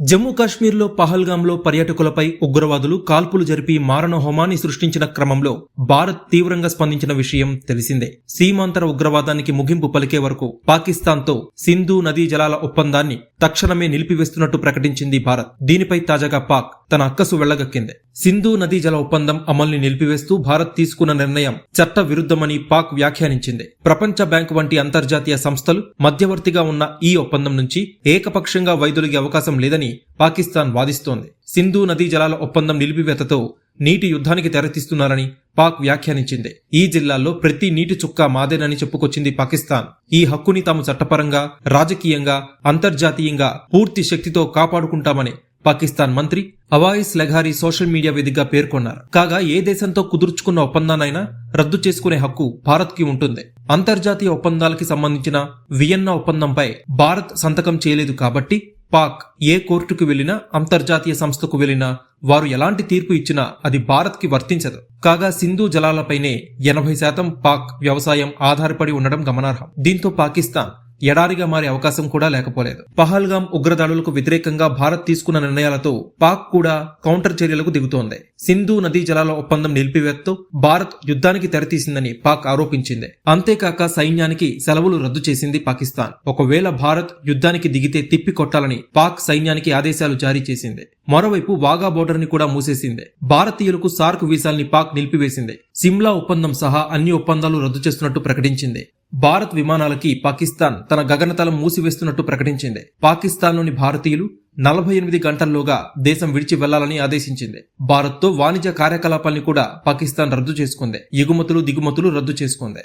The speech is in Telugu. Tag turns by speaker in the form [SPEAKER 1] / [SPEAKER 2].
[SPEAKER 1] జమ్మూ కాశ్మీర్లో పహల్గాంలో పర్యాటకులపై ఉగ్రవాదులు కాల్పులు జరిపి మారణహోమాన్ని సృష్టించిన క్రమంలో భారత్ తీవ్రంగా స్పందించిన విషయం తెలిసిందే. సీమాంతర ఉగ్రవాదానికి ముగింపు పలికే వరకు పాకిస్తాన్తో సింధు నదీ జలాల ఒప్పందాన్ని తక్షణమే నిలిపివేస్తున్నట్టు ప్రకటించింది భారత్. దీనిపై తాజాగా పాక్ తన అక్కసు వెళ్ళగక్కింది. సింధు నదీ జల ఒప్పందం అమల్ని నిలిపివేస్తూ భారత్ తీసుకున్న నిర్ణయం చట్ట విరుద్ధమని పాక్ వ్యాఖ్యానించింది. ప్రపంచ బ్యాంకు వంటి అంతర్జాతీయ సంస్థలు మధ్యవర్తిగా ఉన్న ఈ ఒప్పందం నుంచి ఏకపక్షంగా వైదొలిగే అవకాశం లేదని పాకిస్తాన్ వాదిస్తోంది. సింధు నదీ జలాల ఒప్పందం నిలిపివేతతో నీటి యుద్ధానికి తెరతీస్తున్నారని పాక్ వ్యాఖ్యానించింది. ఈ జిల్లాల్లో ప్రతి నీటి చుక్క మాదేనని చెప్పుకొచ్చింది పాకిస్తాన్. ఈ హక్కుని తాము చట్టపరంగా రాజకీయంగా అంతర్జాతీయంగా పూర్తి శక్తితో కాపాడుకుంటామని పాకిస్తాన్ మంత్రి అవాయిస్ లెఘారి సోషల్ మీడియా వేదికగా పేర్కొన్నారు. కాగా ఏ దేశంతో కుదుర్చుకున్న ఒప్పందానైనా రద్దు చేసుకునే హక్కు భారత్కి ఉంటుంది. అంతర్జాతీయ ఒప్పందాలకి సంబంధించిన వియన్నా ఒప్పందంపై భారత్ సంతకం చేయలేదు కాబట్టి పాక్ ఏ కోర్టుకు వెళ్ళినా అంతర్జాతీయ సంస్థకు వెళ్ళినా వారు ఎలాంటి తీర్పు ఇచ్చినా అది భారత్కి వర్తించదు. కాగా సింధు జలాలపైనే ఎనభై శాతం పాక్ వ్యవసాయం ఆధారపడి ఉండడం గమనార్హం. దీంతో పాకిస్తాన్ ఎడారిగా మారే అవకాశం కూడా లేకపోలేదు. పహల్గాం ఉగ్రదాడులకు వ్యతిరేకంగా భారత్ తీసుకున్న నిర్ణయాలతో పాక్ కూడా కౌంటర్ చర్యలకు దిగుతోంది. సింధు నదీ జలాల ఒప్పందం నిలిపివేతతో భారత్ యుద్ధానికి తెరతీసిందని పాక్ ఆరోపించింది. అంతేకాక సైన్యానికి సెలవులు రద్దు చేసింది పాకిస్తాన్. ఒకవేళ భారత్ యుద్ధానికి దిగితే తిప్పి కొట్టాలని పాక్ సైన్యానికి ఆదేశాలు జారీ చేసింది. మరోవైపు వాగా బోర్డర్ని కూడా మూసేసింది. భారతీయులకు సార్క్ వీసాల్ని పాక్ నిలిపివేసింది. సిమ్లా ఒప్పందం సహా అన్ని ఒప్పందాలు రద్దు చేస్తున్నట్టు ప్రకటించింది. భారత్ విమానాలకి పాకిస్తాన్ తన గగనతలం మూసివేస్తున్నట్టు ప్రకటించింది. పాకిస్తాన్లోని భారతీయులు నలభై ఎనిమిది గంటల్లోగా దేశం విడిచి వెళ్ళాలని ఆదేశించింది. భారత్తో వాణిజ్య కార్యకలాపాల్ని కూడా పాకిస్తాన్ రద్దు చేసుకుంది. ఎగుమతులు దిగుమతులు రద్దు చేసుకుంది.